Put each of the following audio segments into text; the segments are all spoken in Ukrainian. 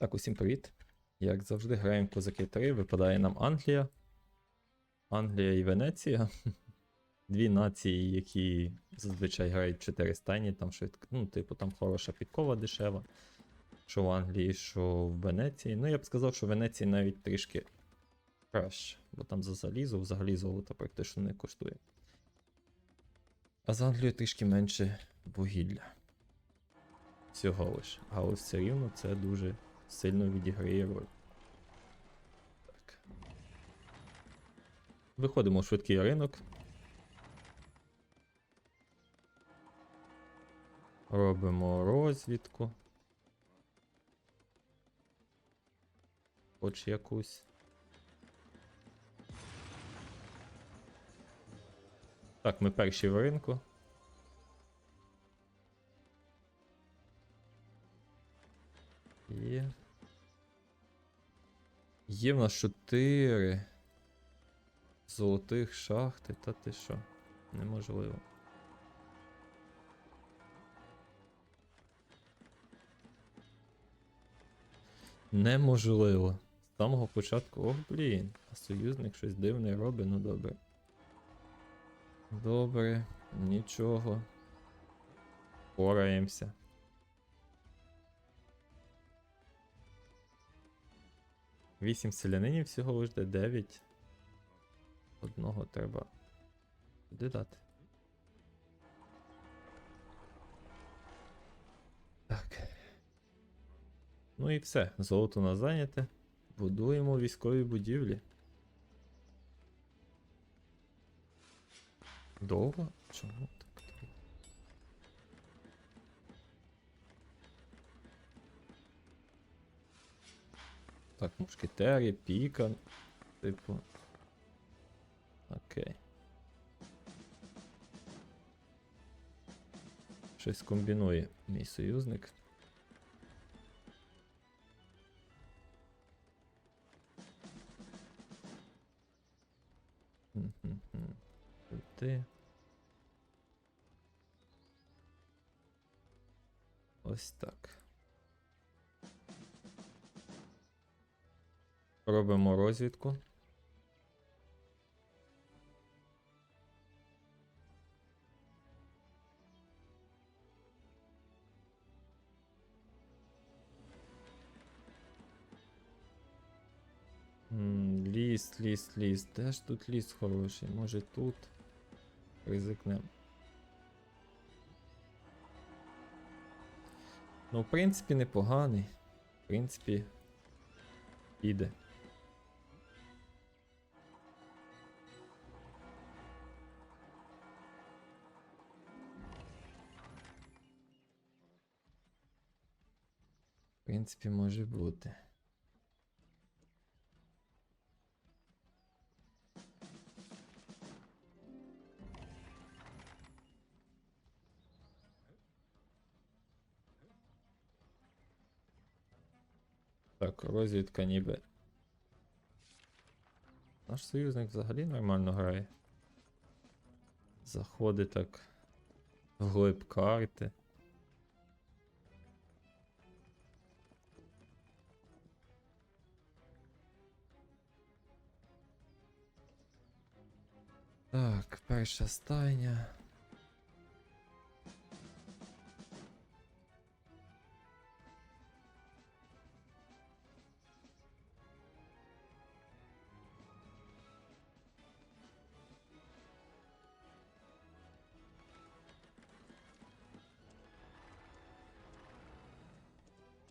Так, усім привіт. Як завжди, граємо Козаки 3, випадає нам Англія. Англія і Венеція. Дві нації, які зазвичай грають 4 стайні, там швидко, ну, типу, там хороша підкова дешева. Що в Англії, що в Венеції. Ну, я б сказав, що в Венеції навіть трішки краще, бо там за залізо взагалі золото практично не коштує. А з Англією трішки менше вугілля. Всього лиш. А ось все рівно це дуже сильно відіграє роль. Так. Виходимо в швидкий ринок. Робимо розвідку. Хоч якусь. Так, ми перші в ринку. Є в нас 4 золотих шахти, та ти що? Неможливо. Неможливо. З самого початку. Ох, блін. А союзник щось дивне робить, ну добре. Добре, нічого. Пораємося. Вісім селянинів всього лиш 9. Одного треба. Дати? Так. Ну і все. Золото на зайняте. Будуємо військові будівлі. Довго? Чому Так, мушкетери, піка. Типу. Окей. Щось комбінує мій союзник. Ти. Ось так. Робимо розвідку. Ліс, ліс, ліс. Де ж тут ліс хороший? Може тут ризикнем. Ну, в принципі, непоганий. В принципі, іде. Принципі, може бути. Так, розвідка ніби. Наш союзник взагалі нормально грає. Заходить так вглиб карти. Так, перша стайня.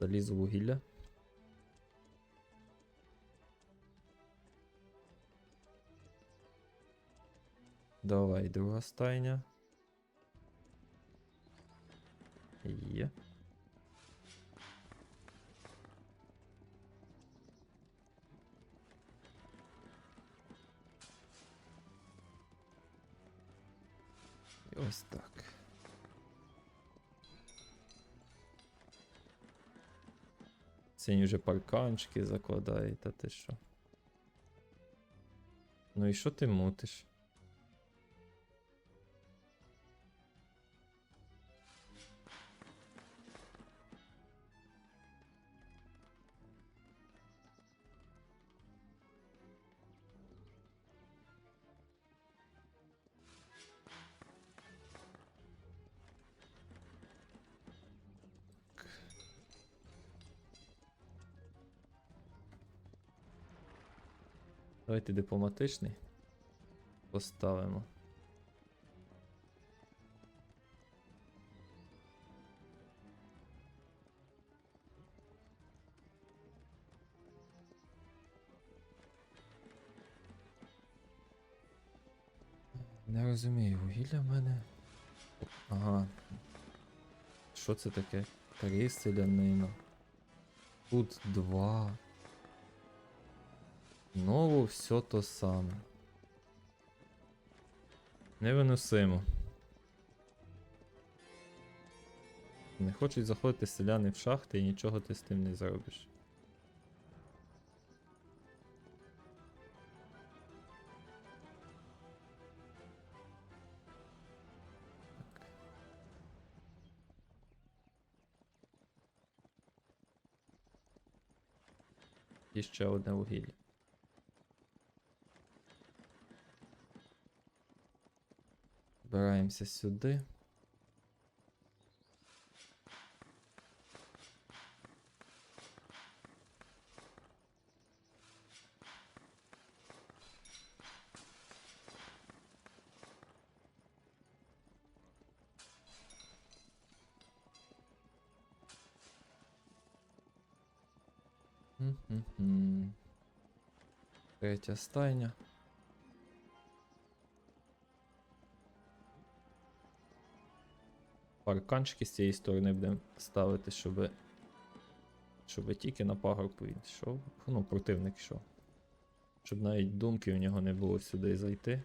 Залізу вугілля. Давай, друга стайня. Є. І ось так. Сині вже парканчики закладає, та ти що? Ну і що ти мутиш? Давайте дипломатичний. Поставимо. Не розумію, вугілля в мене. Ага. Що це таке? Три селянина. Тут два. Знову все то саме. Невиносимо. Не хочуть заходити селяни в шахти і нічого ти з тим не зробиш. І ще одне вугілля. Збираємося сюди. Третя стайня. Парканчики з цієї сторони будемо ставити, щоб. Щоб тільки на пагорб він йшов. Ну, противник йшов. Щоб навіть думки у нього не було сюди зайти.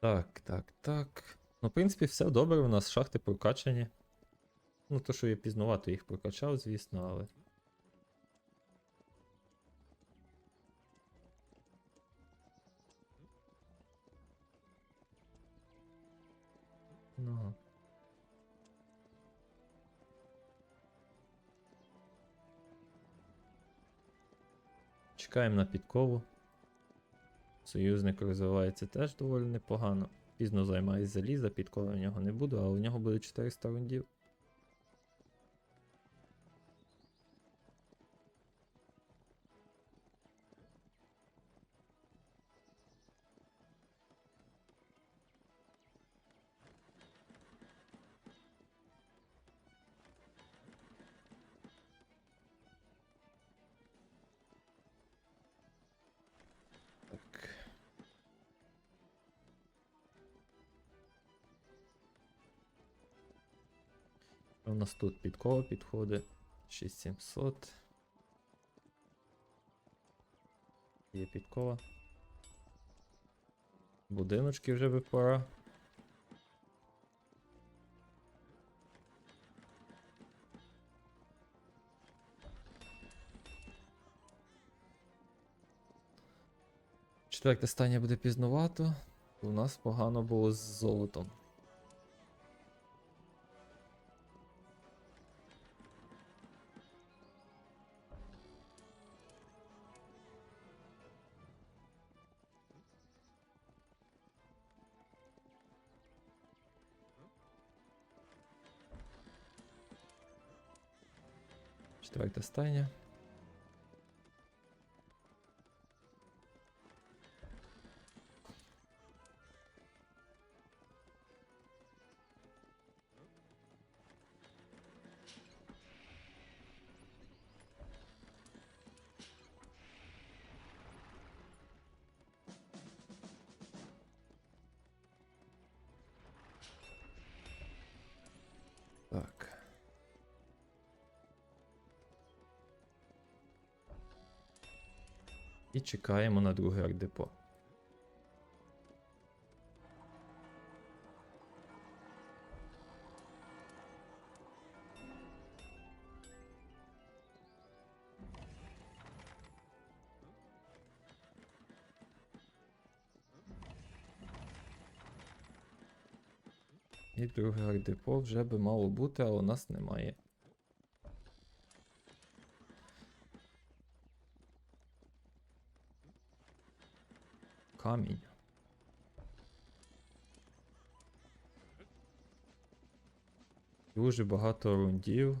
Так, так, так. Ну, в принципі, все добре, у нас шахти прокачані. Ну, то, що я пізнувато їх прокачав, звісно, але. Ну. Чекаємо на підкову. Союзник розвивається теж доволі непогано. Пізно займає заліза, підкови в нього не буде, але у нього буде 400 рундів. У нас тут підкова підходить. 6700. Є підкова. Будиночки вже би пора. Четверте стання буде пізнувато. У нас погано було з золотом. Четверте стання. Так. І чекаємо на друге ардепо. І друге ардепо вже би мало бути, а у нас немає. камінь. Дуже багато рундів.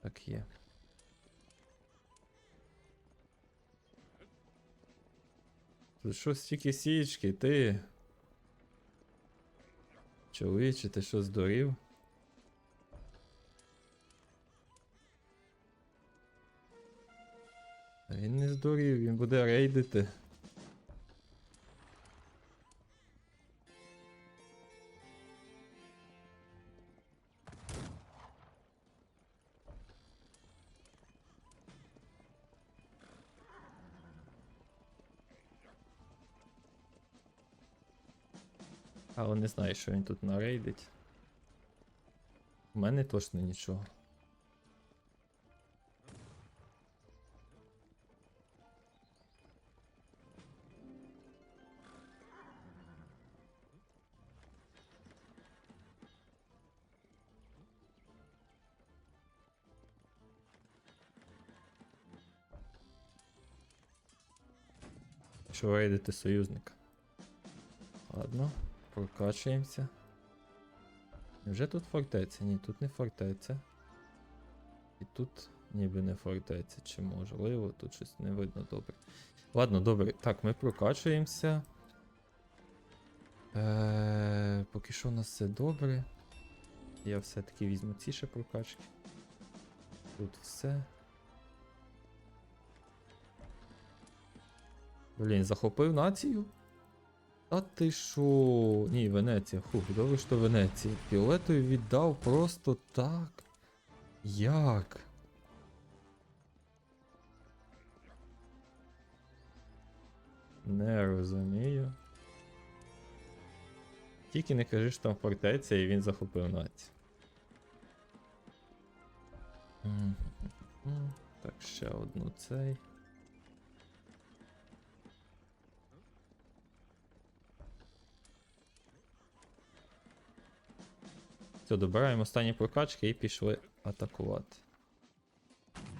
Так є. Тут що стільки січки, ти? Чоловіче, ти що здурів? Він не здурів, він буде рейдити. Але не знаю, що він тут нарейдить. У мене точно нічого. Що рейдити союзника? Ладно, прокачуємося. Невже тут фортеця? Ні, тут не фортеця. І тут ніби не фортеця. Чи можливо, тут щось не видно добре. Ладно, добре. Так, ми прокачуємося. Е, поки що у нас все добре. Я все-таки візьму ці ще прокачки. Тут все. Блін, захопив націю? А ти шо? Ні, Венеція. Фух, добре, що Венеція. Фіолетові віддав просто так. Як? Не розумію. Тільки не кажи, що там фортеця і він захопив націю. Так, ще одну цей. Все, добираємо останні прокачки і пішли атакувати.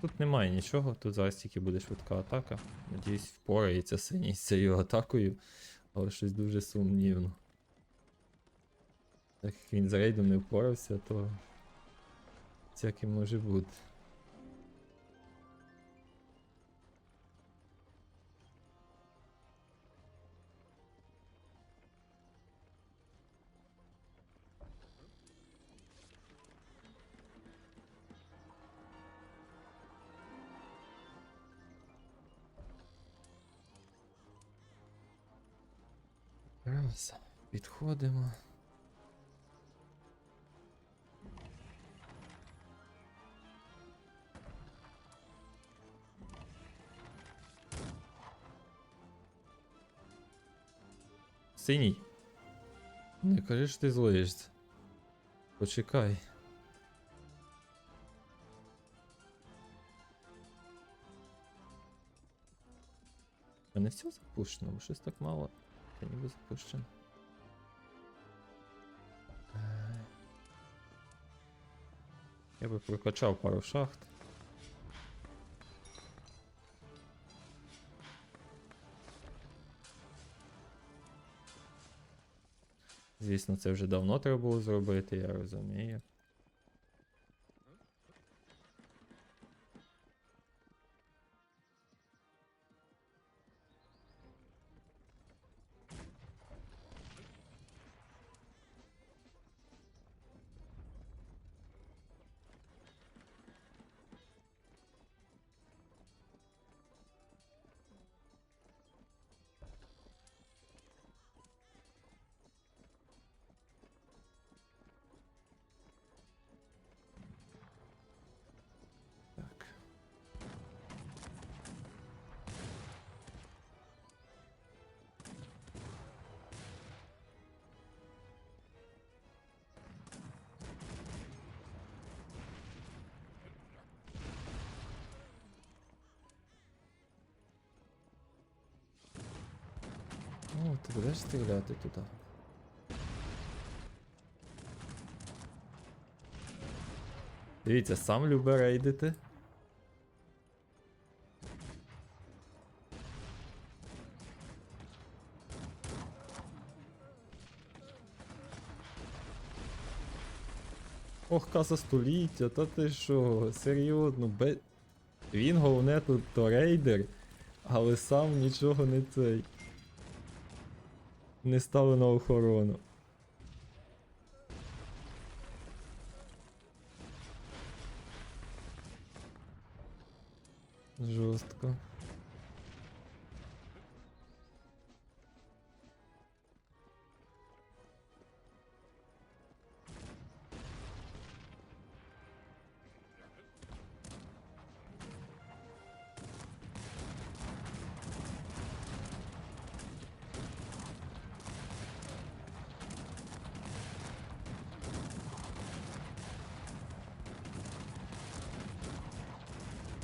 Тут немає нічого, тут зараз тільки буде швидка атака. Надіюсь, впорається синій з цією атакою, але щось дуже сумнівно. Так як він з рейдом не впорався, то всяке може бути. Раз, підходимо. Синій. Не кажи, що ти злоїшся. Почекай. А не все запущено, бо щось так мало. Та ніби запущено. Е. Я би прокачав пару шахт. Звісно, це вже давно треба було зробити, я розумію. О, ти будеш стріляти туди. Дивіться, сам любе рейдити. Ох, каса століття, та ти що, серйозно, бе... Він головне тут то рейдер, але сам нічого не цей. Не стали на охорону. Жорстко.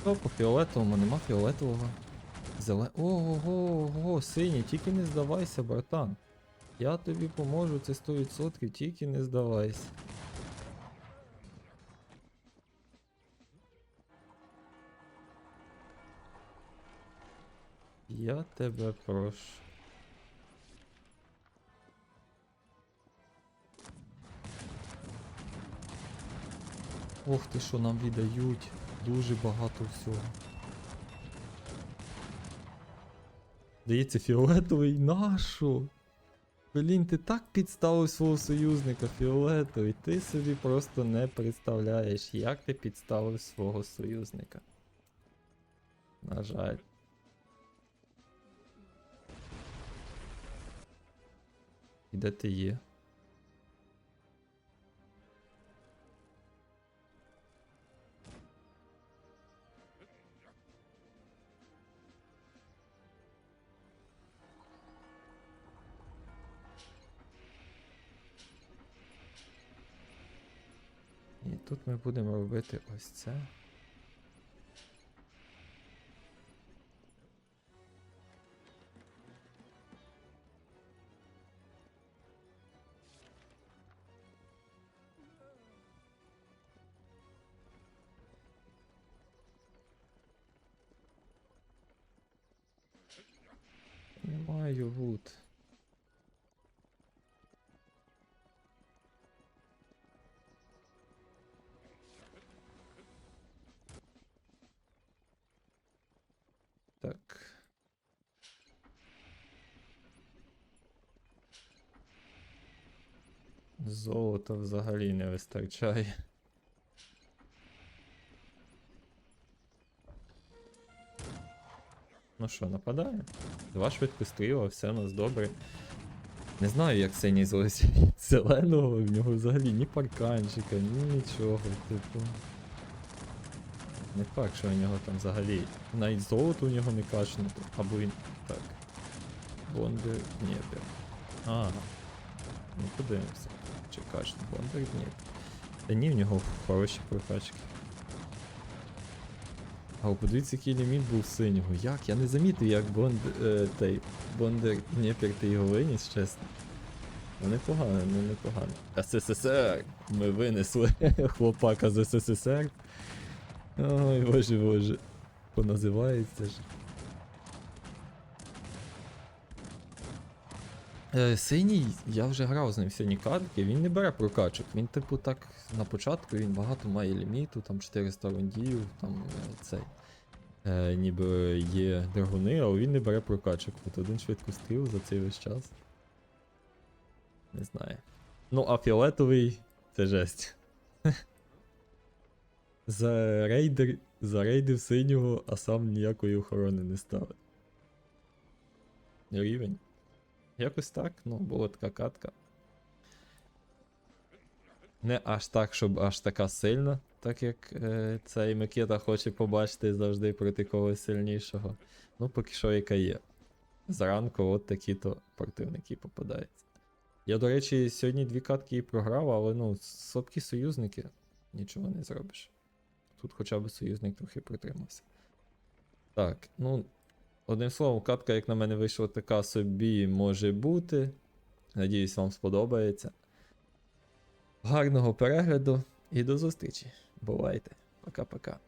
О, по фіолетовому, нема фіолетового. Зеле. Ого, ого, синій, тільки не здавайся, братан. Я тобі поможу, це 100%, тільки не здавайся. Я тебе прошу. Ох ти що нам віддають. Дуже багато всього. Здається, фіолетовий нашу. Блін, ти так підставив свого союзника фіолетовий. Ти собі просто не представляєш, як ти підставив свого союзника. На жаль. І де ти є? Будемо робити ось це. Не маю вуд. Золота взагалі не вистачає. Ну що, нападає? Два швидкостріла, все у нас добре. Не знаю, як синій злося від зеленого, в нього взагалі ні парканчика, ні нічого, типу. Не факт, що у нього там взагалі навіть золото у нього не качнуто. Або він. Так. Бондер Дніпер. А. Ну подивимося. Чи качне Бондер Дніпер. Та ні, в нього хороші прокачки. А подивіться, який ліміт був синього. Як? Я не замітив, як Бонд... Е, той, Бондер Дніпер ти його виніс, чесно. Ну непогано, ну непогано. СССР! Ми винесли хлопака з СССР. Ой, боже боже. Поназивається ж. Синій, я вже грав з ним в синій картки, він не бере прокачок. Він, типу, так на початку він багато має ліміту, там 400 рундів, там е, цей. Е, ніби є драгуни, але він не бере прокачок. От один швидкостріл за цей весь час. Не знаю. Ну, а фіолетовий це жесть. За рейдер, зарейдив синього, а сам ніякої охорони не ставить. Рівень. Якось так, ну, була така катка. Не аж так, щоб аж така сильна, так як е, цей Микита хоче побачити завжди проти когось сильнішого. Ну, поки що яка є. Зранку от такі-то противники попадаються. Я, до речі, сьогодні дві катки і програв, але ну, слабкі союзники, нічого не зробиш. Тут хоча б союзник трохи притримався. Так, ну, одним словом, катка, як на мене, вийшла така собі може бути. Надіюсь, вам сподобається. Гарного перегляду і до зустрічі. Бувайте. Пока-пока.